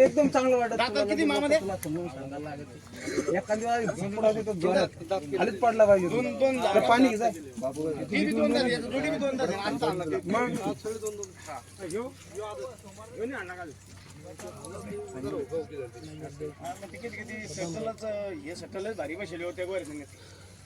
एकदम चांगलं वाटत किती मामा खालीच पडला पाहिजे दोन दोन पाणी घे दोन मग तिकीट किती सेटलच हे सेटलच भारी बसले होते गोरे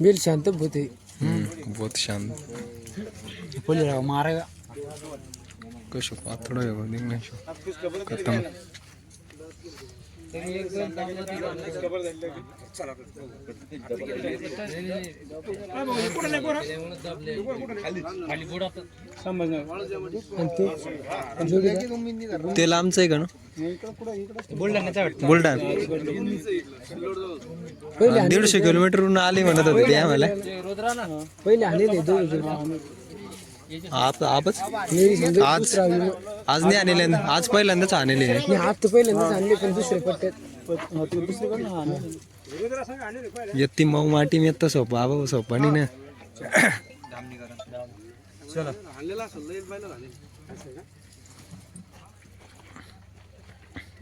बिल शांत होते बहुत शांत। पहिले मारा कशो पातळ आहे बघ खतम. की. चला ते लांबचं आहे का ना? बुलढाणा. दीडशे किलोमीटरवरून आले म्हणत होते ते आम्हाला. पहिले आलेले दोन आप आपच? आज आज नाही आणले आज पहिल्यांदाच आणले मी हात तर पहिल्यांदाच आणले पण दुसरे पट्ट्यात यत्ती मऊ माटी मी येतं सोपं आबा सोपं नाही ना. आणलेला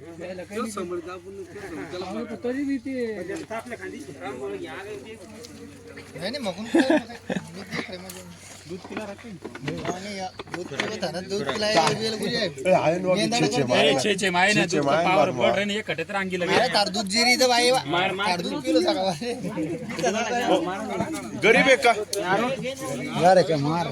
तर गोर आहे इकडं चिकट गेली काय नाव तरी बी ते आपल्या खाली मार